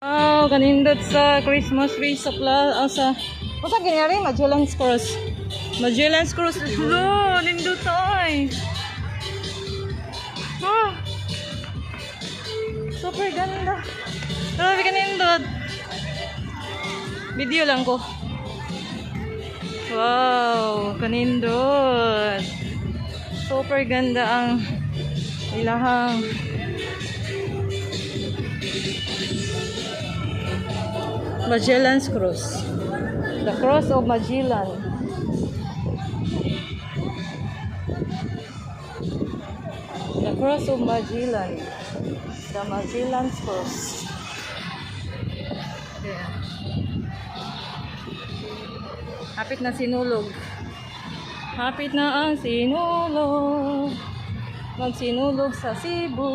Wow, kanindot sa Christmas tree sa pla ah, sa Basta ganyari Magellan's Cross. Magellan's Cross. Hello, nindot ay. Ah. Super ganda. Grabe kanindot. Video lang ko. Wow, kanindot. Super ganda ang ilahang Magellan's Cross. The Cross of Magellan. The Cross of Magellan. The Magellan's Cross. Ayan. Hapit na sinulog. Hapit na ang sinulog. Magsinulog sa Cebu.